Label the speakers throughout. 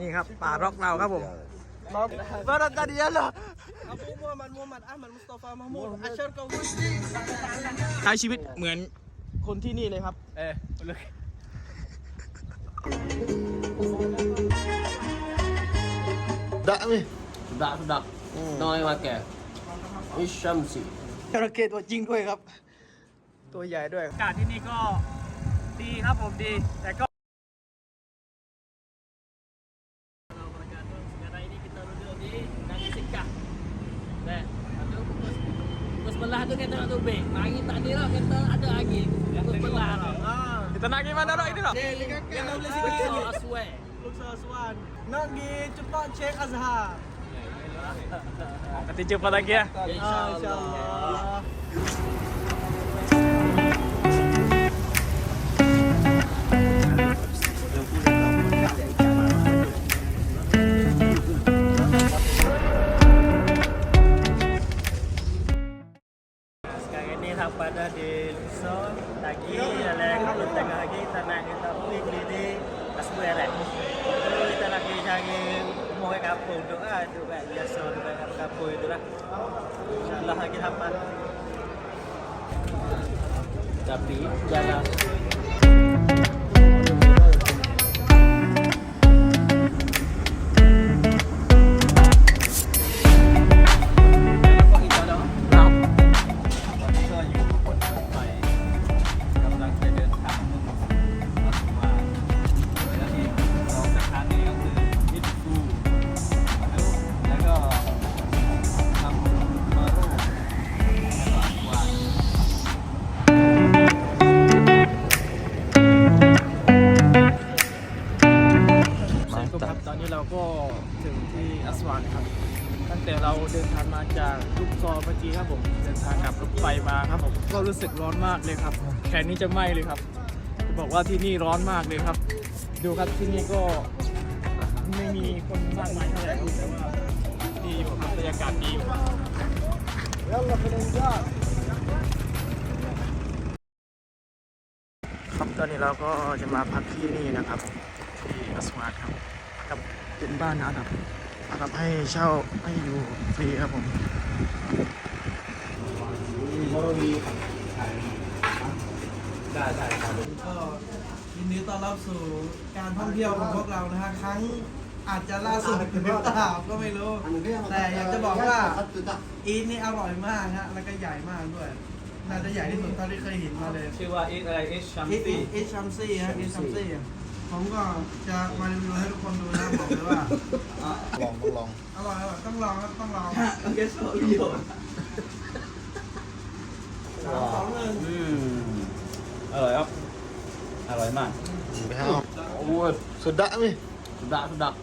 Speaker 1: นี่ครับป่าร็อกเราครับผม
Speaker 2: Barat tadi ya lah. Abu Muhammad Muhammad Ahmad Mustafa Mahmud Asyar kau mesti.
Speaker 1: ใช้ชีวิตเหมือนคนที่นี่เลยครับ
Speaker 2: Eh, boleh.
Speaker 3: Tak ni.
Speaker 4: Sedap sedap. Noi makan. Isyamsi.
Speaker 1: จระเข้ตัวจริงด้วยครับ ตัวใหญ่ด้วย อากาศที่นี่ก็ดีครับผมดี แต่ก็
Speaker 4: Kita nak
Speaker 1: pergi mana dok ini dok?
Speaker 2: Okay, yang boleh
Speaker 4: sini. Looks
Speaker 2: Aswan. Aswan. Nak pergi cepat Cik Azhar.
Speaker 1: Nanti jumpa lagi ya.
Speaker 2: Ah, Insya-Allah.
Speaker 5: Lagi kita nak kita pergi di Asbuere. Lalu kita lagi cari rumah kat kampung tu ah, tu biasa tu kat kampung itu lah. InsyaAllah lagi hampa.
Speaker 4: Tapi jangan
Speaker 1: ก็ถึงที่อัสวานครับ ตั้งแต่เราเดินทางมาจากลูกซอเมื่อกี้ครับผมเดินทางกลับรถไฟมาครับผมก็รู้สึกร้อนมากเลยครับ แขนนี้จะไหม้เลยครับจะบอกว่าที่นี่ร้อนมากเลยครับ ดูครับที่นี่ก็ไม่มีคนมากมายเท่าไหร่ครับแต่ว่าดีอยู่ครับบรรยากาศดีอยู่ครับตอนนี้เราก็จะมาพักที่นี่นะครับที่อัสวานครับกับ เป็นบ้านอาหรับอาหรับให้เช่าให้อยู่ฟรีครับผม
Speaker 2: ก็ยินดีต้อนรับสู่การท่องเที่ยวของพวกเรานะฮะครั้งอาจจะล่าสุดหรือเปล่าก็ไม่รู้ แต่อยากจะบอกว่าอีทนี่อร่อยมากฮะแล้วก็ใหญ่มากด้วยน่าจะใหญ่ที่สุดเท่าที่เคยเห็นมาเลย
Speaker 5: ชื่อว่าอีทอะไรอีทชัม
Speaker 2: อีท
Speaker 5: ซี่
Speaker 2: อีทชัมซี่ฮะอีทชัมซี่ ผมก็จะมารีวิวให้ทุกคนดูนะบอกเลยว่า
Speaker 3: ลองต้องลอง
Speaker 2: อร่อยอร่อยต้องลองครับต้องลอง
Speaker 5: Oke, so iyo.
Speaker 2: สามสองหนึ่ง
Speaker 5: Hmm. อร่อยครับ อร่อยมาก
Speaker 3: ไปให้เอาโอ้ยสุดดะนี่
Speaker 4: sedap sedap.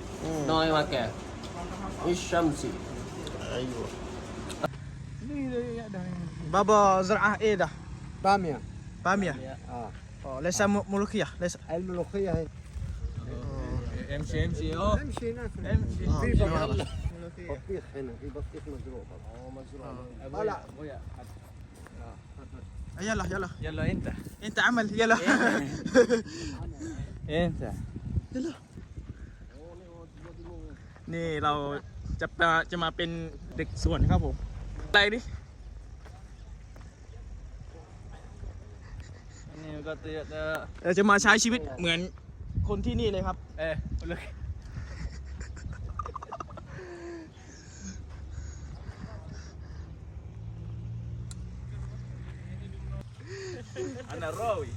Speaker 4: Noi makan. Isyamsi.
Speaker 3: Ayo.
Speaker 1: Baba Zar'ah A dah
Speaker 6: بامية
Speaker 1: Paham ya?
Speaker 6: اه
Speaker 1: Oh, lesa mu- mulukiyah lesa
Speaker 6: الملوخية هي
Speaker 5: MC MC oh.
Speaker 6: امشي هناك
Speaker 1: Ah,
Speaker 6: في
Speaker 1: iya.
Speaker 6: بطيخ هنا في بطيخ مزروع اه مزروع طلع
Speaker 1: يلا يلا
Speaker 5: يلا انت
Speaker 1: انت عمل يلا
Speaker 5: انت
Speaker 1: นี่เราจะมาจะมาเป็นเด็กสวนครับผมอะไรดิ
Speaker 5: ini kata ada
Speaker 1: เราจะมาใช้ชีวิตเหมือน คนที่นี่เลยครับ
Speaker 5: eh boleh Ana rawi.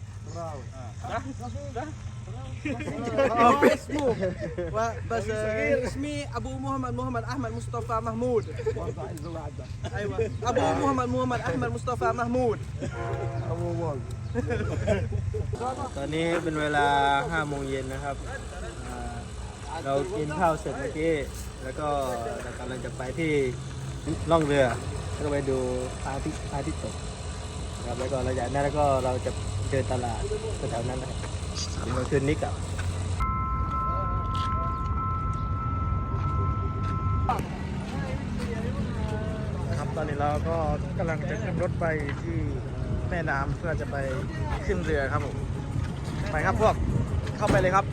Speaker 2: Oh, اسمه بس اسمي ابو محمد محمد احمد مصطفى محمود ايوه ابو محمد محمد احمد مصطفى محمود
Speaker 5: ตอนนี้เป็นเวลา5โมงเย็นนะครับอ่าเรากินข้าวเสร็จเมื่อกี้ แล้วก็เรากำลังจะไปที่ล่องเรือแล้วก็ไปดูพระอาทิตย์พระอาทิตย์ตกนะครับแล้วก็เราจากนั้นแล้วก็เราจะเดินตลาดแถวๆนั้นนะครับ นี่มันคือนิกลับ
Speaker 1: ครับตอนนี้เราก็กำลังจะขึ้นรถไปที่แม่น้ำเพื่อจะไปขึ้นเรือครับผม ไปครับพวกเข้าไปเลยครับ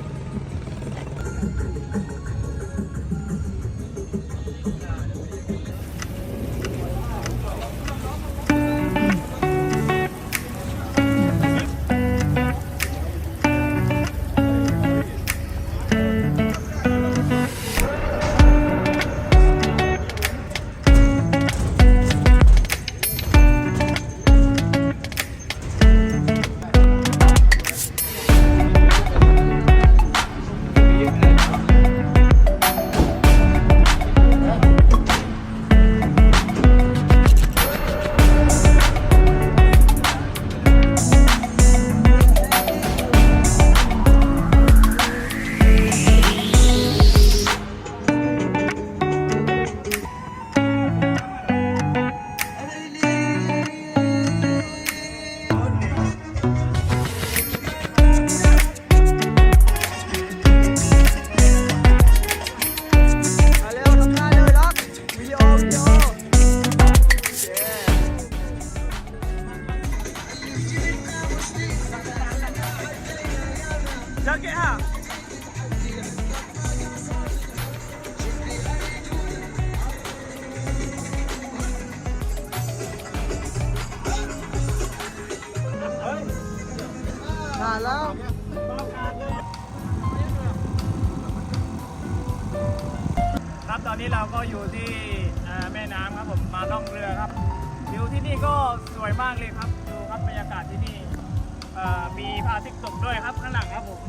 Speaker 1: ตย์ตกด้วยครับข้างหลังครับผม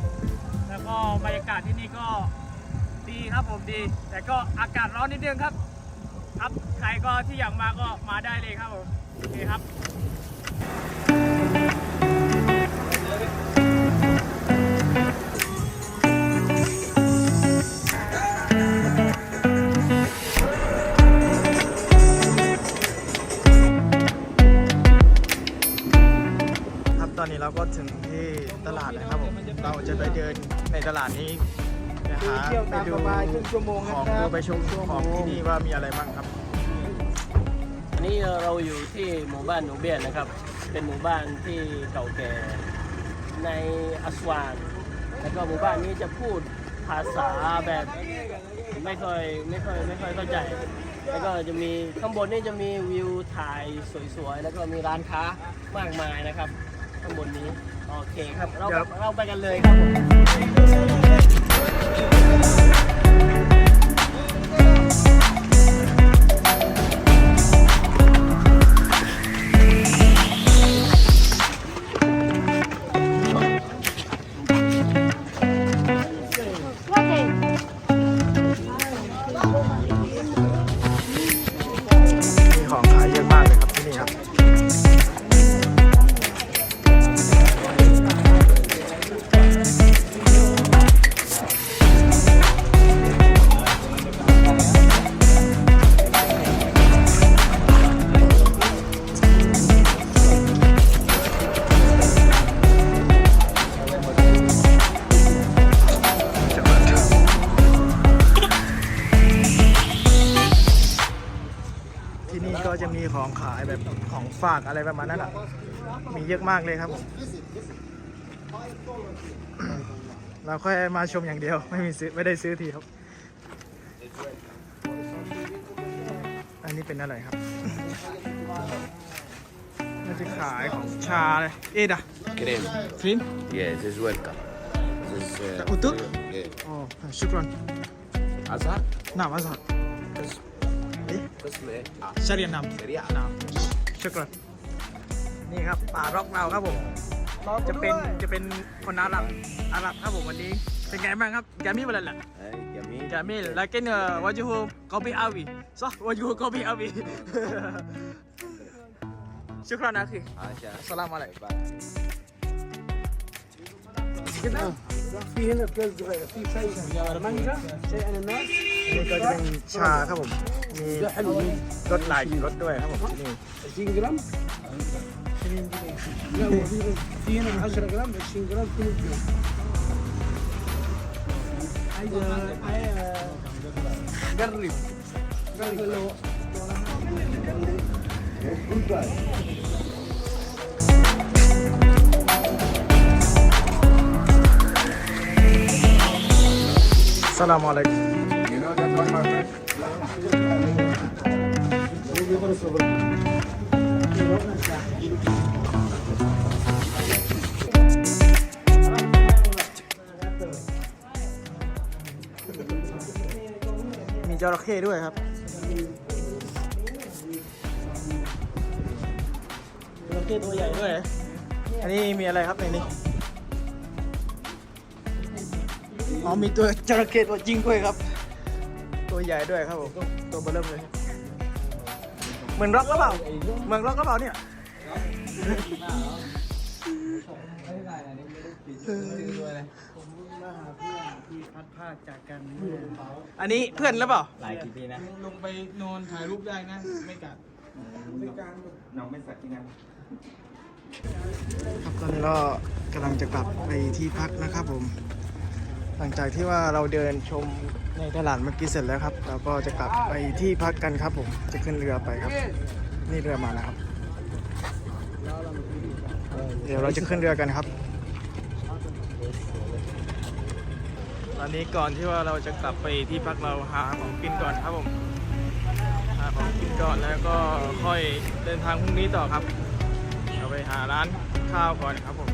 Speaker 1: แล้วก็บรรยากาศที่นี่ก็ดีครับผมดี แต่ก็อากาศร้อนนิดนึงครับ ครับใครก็ที่อยากมาก็มาได้เลยครับผมโอเคครับครับตอนนี้เราก็ถึง ตลาดแล้วครับผมเราจะไปเดินในตลาดนี้นะฮะ
Speaker 2: เที่ยว
Speaker 1: ไป
Speaker 2: ตาม
Speaker 1: ดู
Speaker 2: สบายครึ่งชั่วโมง
Speaker 1: ข
Speaker 2: นะ
Speaker 1: อง
Speaker 2: ครั
Speaker 1: ดู
Speaker 2: บ
Speaker 1: ไปชมของที่นี่ว่ามีอะไรบ้างครับ
Speaker 4: อันนี้เราอยู่ที่หมู่บ้านหนูเบียนนะครับ เป็นหมู่บ้านที่เก่าแก่ในอัสวานแล้วก็หมู่บ้านนี้จะพูดภาษาแบบไม่ค่อยไม่ค่อยไม่ค่อยเข้าใจ แล้วก็จะมีข้างบนนี่จะมีวิวถ่ายสวยๆ แล้วก็มีร้านค้ามากมายนะครับ ข้างบนนี้ โอเคครับ เรา
Speaker 1: เดี๋ยว
Speaker 4: เราไปกันเลยครับผม
Speaker 1: มี ฝากอะไรประมาณนั้นอะมีเยอะมากเลยครับเราค่อยมาชมอย่างเดียว ไม่มีซื้อไม่ได้ซื้อทีครับ อันนี้เป็นอะไรครับน่าจะขายของชาเลย เอ็ดอะ
Speaker 7: Cream.
Speaker 1: ครม
Speaker 7: Yeah, this is welcome. This โอ้
Speaker 1: ชุกรอน
Speaker 7: อา
Speaker 1: ซาหนามอา
Speaker 7: สัต Qism.
Speaker 1: ชาเรียนนา
Speaker 7: ม Sharia.
Speaker 1: นาม ชุกรอนนี่ครับป่าร็อกเราครับผม จะเป็นจะเป็นคนอาหรับอาหรับครับผมวันนี้ เป็นไงบ้างครับจามิวะละ
Speaker 7: اي جميل
Speaker 1: جميل لكن وجهه قوي قوي صح وجهه قوي قوي شكرا اخي
Speaker 7: عشان
Speaker 1: السلام عليكم
Speaker 6: في هنا بلاد صغيره في شيء مانجا شيء اناناس
Speaker 1: นี่ก็จะเป็นชาครับผม มี
Speaker 6: ده حلو
Speaker 1: รสหลายรสด้วยครับผมที่นี่
Speaker 6: 20 جرام. لا هو في في هنا من 10 جرام 20 جرام كل جرام عايز
Speaker 1: جرب
Speaker 6: جرب اللي هو
Speaker 1: السلام عليكم. มีจระเข้ด้วยครับ จระเข้ตัวใหญ่ด้วย อันนี้มีอะไรครับในนี้ อ๋อมีตัวจระเข้ตัวจริงด้วยครับ ตัวใหญ่ด้วยครับผม ตัวเบอเริ่มเลย เหมือนร็อกหรือเปล่าเหมือนร็อกหรือเปล่าเนี่ย
Speaker 2: ที่พัดพลาดจากกันเมื่อ
Speaker 1: อันนี้เพื่อนหรือเปล่า
Speaker 5: หลายกี่ปีนะ
Speaker 2: ลงไปนอนถ่ายรูปได้นะ ไม่กัด
Speaker 5: น้องไม่สักที่นั่น
Speaker 1: ครับตอนนี้เรากำลังจะกลับไปที่พักนะครับผม หลังจากที่ว่าเราเดินชมในตลาดเมื่อกี้เสร็จแล้วครับ เราก็จะกลับไปที่พักกันครับผม จะขึ้นเรือไปครับ นี่เรือมาแล้วครับ เดี๋ยวเราจะขึ้นเรือกันครับ ตอนนี้ก่อนที่ว่าเราจะกลับไปที่พักเราหาของกินก่อนครับผม หาของกินก่อนแล้วก็ค่อยเดินทางพรุ่งนี้ต่อครับ เราไปหาร้านข้าวก่อนครับผม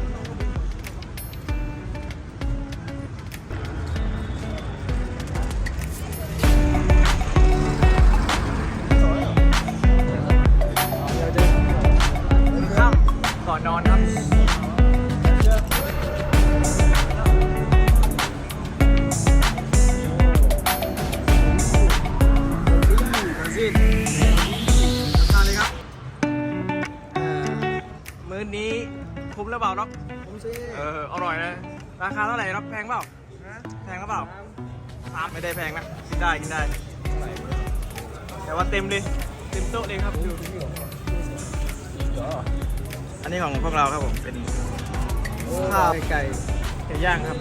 Speaker 1: ก่อนนอนครับมื้อนี้คุ้มหรือเปล่าล็อกคุ้มสิเอออร่อยนะ ราคาเท่าไหร่ครับแพงเปล่าแพงหรือเปล่าสามไม่ได้แพงนะกินได้กินได้ แต่ว่าเต็มเลยเต็มโต๊ะเลยครับดู อันนี้ของพวกเราครับผมเป็นข้าว
Speaker 5: ไก่
Speaker 1: ไก่ย่างครับ